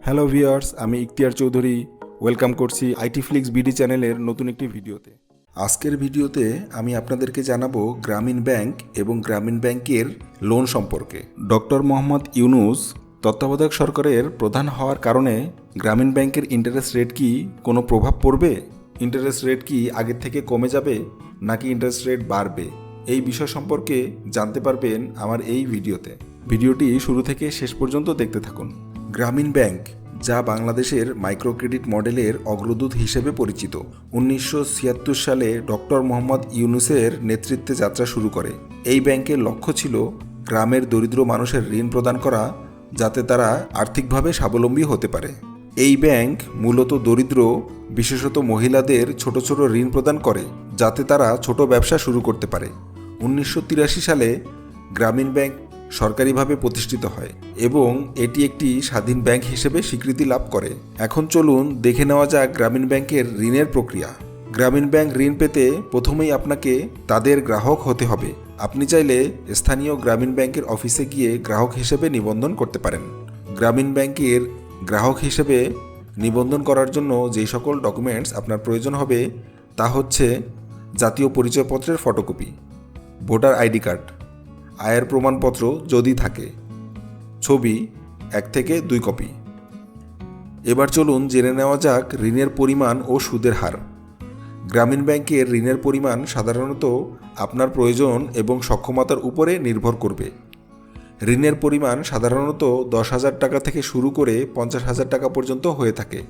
Hello viewers আমি Ikhtiar Chowdhury. Welcome করছি IT flicks BD চ্যানেলের নতুন একটি ভিডিওতে। আজকের ভিডিওতে আমি আপনাদেরকে জানাব গ্রামীণ ব্যাংক এবং গ্রামীণ ব্যাংকের লোন সম্পর্কে। ডক্টর মোহাম্মদ ইউনুস, তত্ত্বাবধায়ক সরকারের প্রধান হওয়ার কারণে গ্রামীণ ব্যাংকের ইন্টারেস্ট রেট কি কোনো প্রভাব পড়বে? ইন্টারেস্ট রেট কি আগের থেকে কমে যাবে নাকি ইন্টারেস্ট রেট বাড়বে? এই বিষয় সম্পর্কে জানতে পারবেন আমার এই ভিডিওতে। ভিডিওটি শুরু থেকে শেষ পর্যন্ত দেখতে থাকুন। গ্রামীণ ব্যাংক, যা বাংলাদেশের মাইক্রো ক্রেডিট মডেলের অগ্রদূত হিসেবে পরিচিত। উনিশশো ছিয়াত্তর সালে ডক্টর মোহাম্মদ ইউনুসের নেতৃত্বে যাত্রা শুরু করে। এই ব্যাংকের লক্ষ্য ছিল গ্রামের দরিদ্র মানুষের ঋণ প্রদান করা, যাতে তারা আর্থিকভাবে স্বাবলম্বী হতে পারে। এই ব্যাংক মূলত দরিদ্র, বিশেষত মহিলাদের ছোট ছোট ঋণ প্রদান করে, যাতে তারা ছোট ব্যবসা শুরু করতে পারে। উনিশশো তিরাশি সালে গ্রামীণ ব্যাংক সরকারিভাবে প্রতিষ্ঠিত হয় এবং এটি একটি স্বাধীন ব্যাংক হিসেবে স্বীকৃতি লাভ করে। এখন চলুন দেখে নেওয়া যাক গ্রামীণ ব্যাংকের ঋণের প্রক্রিয়া। গ্রামীণ ব্যাংক ঋণ পেতে প্রথমেই আপনাকে তাদের গ্রাহক হতে হবে। আপনি চাইলে স্থানীয় গ্রামীণ ব্যাংকের অফিসে গিয়ে গ্রাহক হিসেবে নিবন্ধন করতে পারেন। গ্রামীণ ব্যাংকের গ্রাহক হিসেবে নিবন্ধন করার জন্য যেই সকল ডকুমেন্টস আপনার প্রয়োজন হবে তা হচ্ছে জাতীয় পরিচয়পত্রের ফটোকপি, ভোটার আইডি কার্ড আয়ের প্রমাণপত্র যদি থাকে। ছবি, এক থেকে দুই কপি। এবার চলুন জেনে নেওয়া যাক ঋণের পরিমাণ ও সুদের হার। গ্রামীণ ব্যাংকের ঋণের পরিমাণ সাধারণত আপনার প্রয়োজন এবং সক্ষমতার উপরে নির্ভর করবে। ঋণের পরিমাণ সাধারণত দশ হাজার টাকা থেকে শুরু করে পঞ্চাশ হাজার টাকা পর্যন্ত হয়ে থাকে।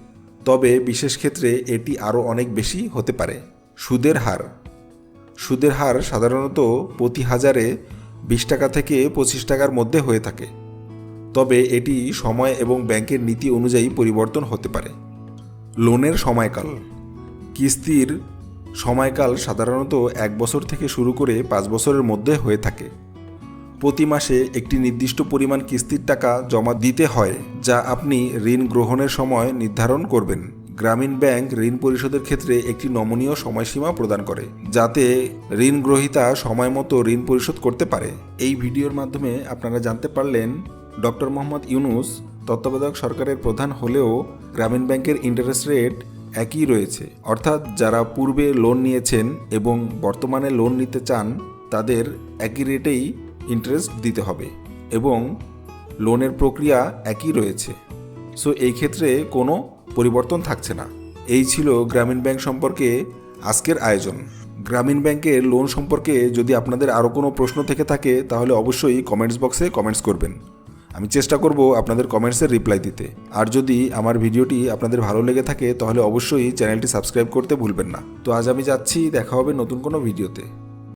তবে বিশেষ ক্ষেত্রে এটি আরও অনেক বেশি হতে পারে। সুদের হার। সুদের হার সাধারণত প্রতি হাজারে বিশ টাকা থেকে পঁচিশ টাকার মধ্যে হয়ে থাকে। তবে এটি সময় এবং ব্যাংকের নীতি অনুযায়ী পরিবর্তন হতে পারে। লোনের সময়কাল। কিস্তির সময়কাল সাধারণত এক বছর থেকে শুরু করে পাঁচ বছরের মধ্যে হয়ে থাকে। প্রতি মাসে একটি নির্দিষ্ট পরিমাণ কিস্তির টাকা জমা দিতে হয়, যা আপনি ঋণ গ্রহণের সময় নির্ধারণ করবেন। গ্রামীণ ব্যাংক ঋণ পরিশোধের ক্ষেত্রে একটি নমনীয় সময়সীমা প্রদান করে, যাতে ঋণ গ্রহীতা সময় মতো ঋণ পরিশোধ করতে পারে। এই ভিডিওর মাধ্যমে আপনারা জানতে পারলেন, ডক্টর মোহাম্মদ ইউনুস তত্ত্বাবধায়ক সরকারের প্রধান হলেও গ্রামীণ ব্যাংকের ইন্টারেস্ট রেট একই রয়েছে। অর্থাৎ যারা পূর্বে লোন নিয়েছেন এবং বর্তমানে লোন নিতে চান, তাদের একই রেটেই ইন্টারেস্ট দিতে হবে এবং লোনের প্রক্রিয়া একই রয়েছে। সো এই ক্ষেত্রে কোনো পরিবর্তন থাকছে না। এই ছিল গ্রামীণ ব্যাংক সম্পর্কে আজকের আয়োজন। গ্রামীণ ব্যাংকের লোন সম্পর্কে যদি আপনাদের আরও কোনো প্রশ্ন থেকে থাকে, তাহলে অবশ্যই কমেন্টস বক্সে কমেন্টস করবেন। আমি চেষ্টা করব আপনাদের কমেন্টসের রিপ্লাই দিতে। আর যদি আমার ভিডিওটি আপনাদের ভালো লেগে থাকে, তাহলে অবশ্যই চ্যানেলটি সাবস্ক্রাইব করতে ভুলবেন না। তো আজ আমি যাচ্ছি, দেখা হবে নতুন কোনো ভিডিওতে।